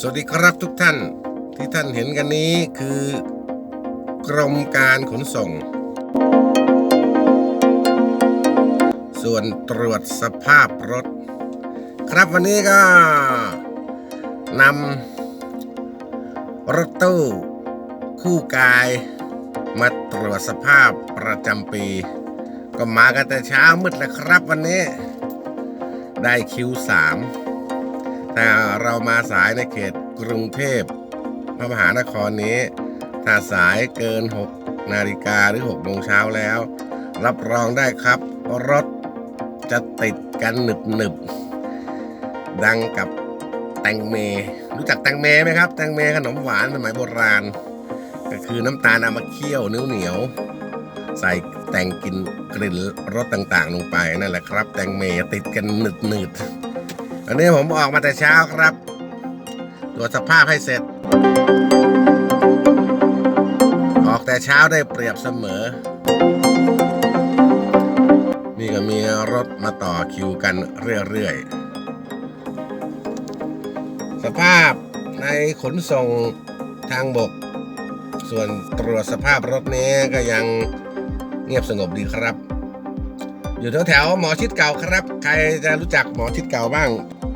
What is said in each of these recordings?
สวัสดีครับทุกท่านที่ท่านเห็นกันนี้คือกรมการขนส่ง ส่วนตรวจสภาพรถ ครับวันนี้ก็นำรถตู้คู่กายมาตรวจสภาพประจำปี ก็มากันแต่เช้ามืดแล้วครับวันนี้ ได้คิวสาม ถ้าเรามาสายในเขตกรุงเทพพระมหานครนี้ ถ้าสายเกิน 6 นาฬิกาหรือ6โมงเช้าแล้ว รับรองได้ครับ รถจะติดกันหนึบหนึบดังกับแตงเม รู้จักแตงเมไหมครับ แตงเมขนมหวานสมัยโบราณ ก็คือน้ำตาลเอามาเคี่ยวเหนียวเหนียวๆใส่แต่งกลินกลิ่นรสต่างๆ ลงไปนั่นแหละครับ แตงเมติดกันหนึบหนึบ ๆวันนี้ผมออกมาแต่เช้าครับ ตรวจสภาพให้เสร็จ ออกแต่เช้าได้เปรียบเสมอ นี่ก็มีรถมาต่อคิวกันเรื่อยๆ สภาพในขนส่งทางบก ส่วนตรวจสภาพรถนี้ก็ยังเงียบสงบดีครับอยู่แถวๆหมอชิดเก่าครับ ใครจะรู้จักหมอชิดเก่าบ้าง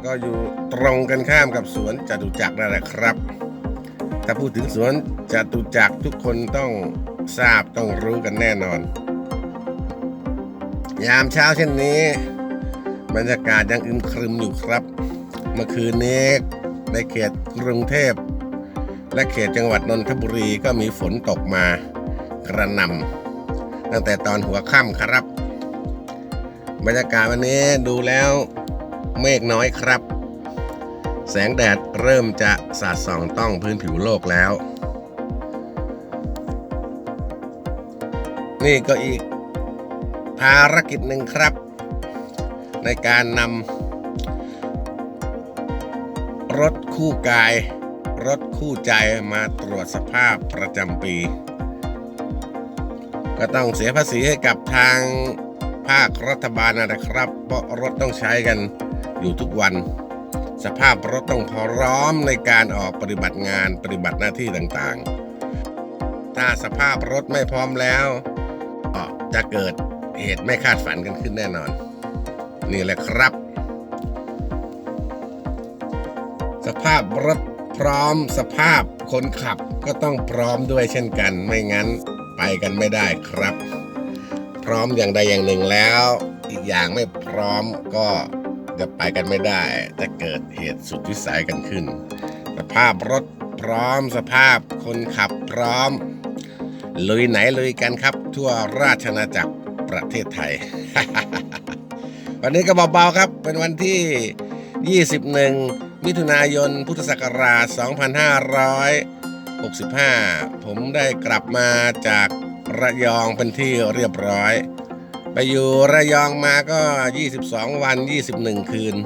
ก็อยู่ตรงกันข้ามกับสวนจตุจักรนั่นแหละครับ ถ้าพูดถึงสวนจตุจักรทุกคนต้องทราบต้องรู้กันแน่นอน ยามเช้าเช่นนี้ บรรยากาศยังอึมครึมอยู่ครับ เมื่อคืนนี้ในเขตกรุงเทพ และเขตจังหวัดนนทบุรีก็มีฝนตกมากระหน่ำตั้งแต่ตอนหัวค่ำครับ บรรยากาศวันนี้ดูแล้ว เมฆน้อยครับ แสงแดดเริ่มจะสาดส่องต้องพื้นผิวโลกแล้ว นี่ก็อีกภารกิจหนึ่งครับ ในการนำรถคู่กาย รถคู่ใจมาตรวจสภาพประจำปี ก็ต้องเสียภาษีให้กับทางภาครัฐบาลนะครับ เพราะรถต้องใช้กัน อยู่ทุกวัน สภาพรถต้องพร้อมในการออกปฏิบัติงานปฏิบัติหน้าที่ต่างๆ ถ้าสภาพรถไม่พร้อมแล้วก็จะเกิดเหตุไม่คาดฝันกันขึ้นแน่นอน นี่แหละครับ สภาพรถพร้อมสภาพคนขับก็ต้องพร้อมด้วยเช่นกัน ไม่งั้นไปกันไม่ได้ครับ พร้อมอย่างใดอย่างหนึ่งแล้ว อีกอย่างไม่พร้อมก็ จะไปกันไม่ได้จะเกิดเหตุสุดวิสัยกันขึ้น สภาพรถพร้อมสภาพคนขับพร้อม ลุยไหนลุยกันครับ ทั่วราชอาณาจักรประเทศไทย วันนี้ก็เบาๆครับเป็นวันที่ 21 มิถุนายน พุทธศักราช 2565 ผมได้กลับมาจากระยองเป็นที่เรียบร้อย ไปอยู่ระยองมาก็ 22 วัน 21 คืน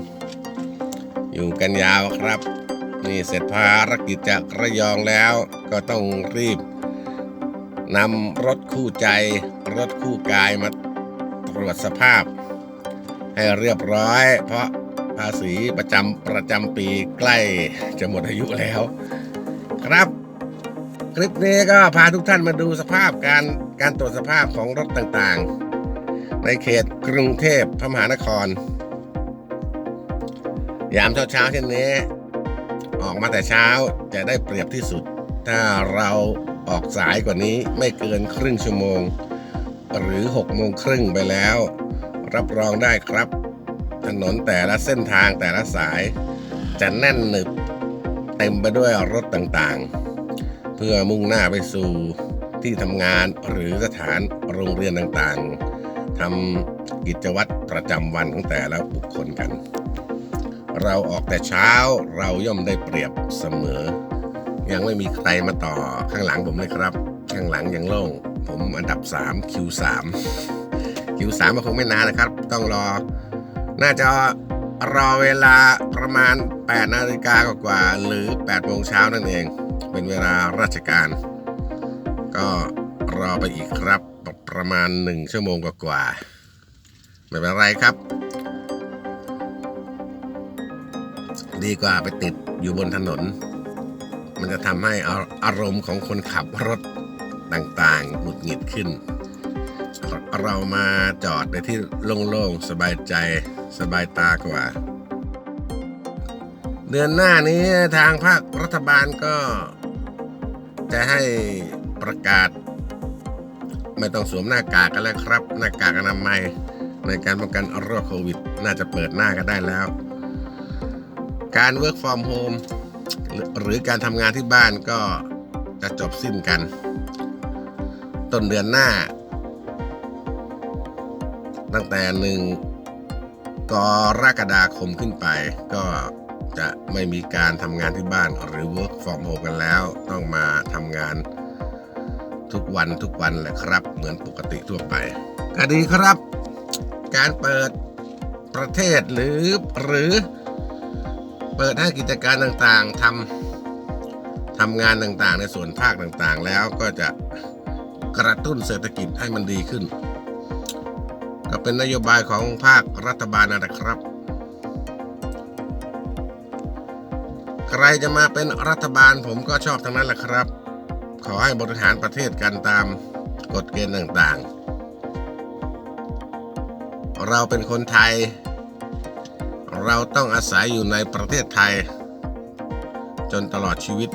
อยู่กันยาวครับ นี่เสร็จภารกิจจากระยองแล้วก็ต้องรีบนำรถคู่ใจ รถคู่กายมาตรวจสภาพ ให้เรียบร้อย เพราะภาษีประจำประจำปีใกล้จะหมดอายุแล้ว ครับคลิปนี้ก็พาทุกท่านมาดูสภาพการการตรวจสภาพของรถต่างๆ ในเขตกรุงเทพพระมหานคร ยามเช้าๆเช่นนี้ ออกมาแต่เช้าจะได้เปรียบที่สุด ถ้าเราออกสายกว่านี้ไม่เกินครึ่งชั่วโมง หรือ6โมงครึ่งไปแล้ว รับรองได้ครับ ถนนแต่ละเส้นทางแต่ละสาย จะแน่นหนึบ เต็มไปด้วยรถต่างๆ เพื่อมุ่งหน้าไปสู่ที่ทำงานหรือสถานโรงเรียนต่างๆ ทำกิจวัตรประจำวันของแต่ละบุคคลกัน เราออกแต่เช้าเราย่อมได้เปรียบเสมอ ยังไม่มีใครมาต่อข้างหลังผมเลยครับ ข้างหลังยังโล่ง ผมอันดับ 3 Q3 Q3 มันคงไม่นานนะครับ ต้องรอ น่าจะรอเวลาประมาณ 8 นาฬิกากว่าหรือ8โมงเช้านั่นเอง เป็นเวลาราชการ ก็รอไปอีกครับ ประมาณ1ชั่วโมงกว่าๆไม่เป็นไรครับ ดีกว่าไปติดอยู่บนถนน มันจะทำให้อารมณ์ของคนขับรถต่างๆหงุดหงิดขึ้น เรามาจอดในที่โล่งๆ สบายใจสบายตากว่า เดือนหน้านี้ทางภาครัฐบาลก็จะให้ประกาศ ไม่ต้องสวมหน้ากากกันแล้วครับ หน้ากากอนามัยในการป้องกันโรคโควิด น่าจะเปิดหน้ากันได้แล้ว การ work from home หรือหรือการทำงานที่บ้านก็จะจบสิ้นกัน ต้นเดือนหน้า ตั้งแต่หนึ่งกรกฎาคมขึ้นไป ก็จะไม่มีการทำงานที่บ้านหรือ work from home กันแล้ว ต้องมาทำงาน ทุกวันทุกวันแหละครับ เหมือนปกติทั่วไป ก็ดีครับ การเปิดประเทศหรือหรือ เปิดให้กิจการต่างๆทำทำงานต่างๆ ในส่วนภาคต่างๆ แล้วก็จะกระตุ้นเศรษฐกิจให้มันดีขึ้น ก็เป็นนโยบายของภาครัฐบาลนะครับ ใครจะมาเป็นรัฐบาลผมก็ชอบทั้งนั้นแหละครับ ขอให้บริหารประเทศกันตามกฎเกณฑ์ต่างๆ เราเป็นคนไทย เราต้องอาศัยอยู่ในประเทศไทย จนตลอดชีวิต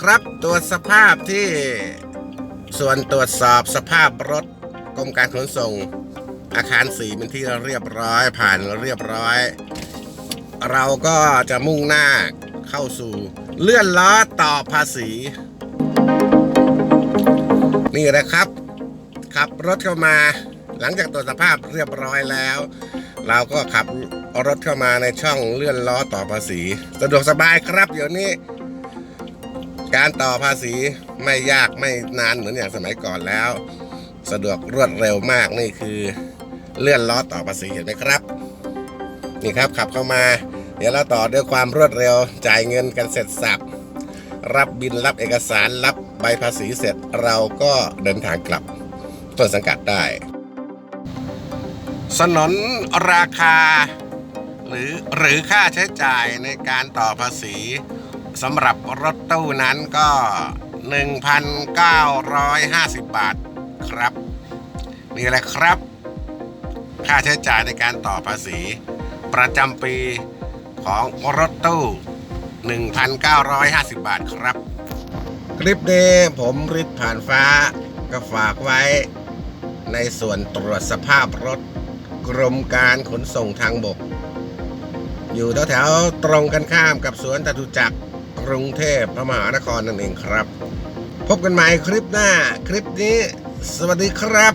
ครับตรวจสภาพที่ส่วนตรวจสอบสภาพรถกรมการขนส่ง อาคารสีเป็นที่เรียบร้อยผ่านเรียบร้อย เราก็จะมุ่งหน้าเข้าสู่ เลื่อนล้อต่อภาษี นี่แหละครับขับรถเข้ามา หลังจากตรวจสภาพเรียบร้อยแล้ว เราก็ขับรถเข้ามาในช่องเลื่อนล้อต่อภาษี สะดวกสบายครับเดี๋ยวนี้ การต่อภาษีไม่ยากไม่นานเหมือนอย่างสมัยก่อนแล้ว สะดวกรวดเร็วมากนี่คือเลื่อนล้อต่อภาษีเห็นไหมครับ นี่ครับขับเข้ามา เดี๋ยวเราต่อด้วยความรวดเร็วจ่ายเงินกันเสร็จสับ รับบินรับเอกสารรับใบภาษีเสร็จเราก็เดินทางกลับต้นสังกัดได้ สนนราคา หรือหรือค่าใช้จ่ายในการต่อภาษีสำหรับรถตู้นั้นก็ 1,950 บาทครับนี่แหละครับ ค่าใช้จ่ายในการต่อภาษี ประจำปี ของรถตู้1,950 บาทครับ คลิปนี้ผมริดผ่านฟ้า ก็ฝากไว้ในส่วนตรวจสภาพรถกรมการขนส่งทางบก อยู่แถวๆตรงกันข้ามกับสวนจตุจักรกรุงเทพพระมหานครนั่นเองครับ พบกันใหม่คลิปหน้า คลิปนี้ สวัสดีครับ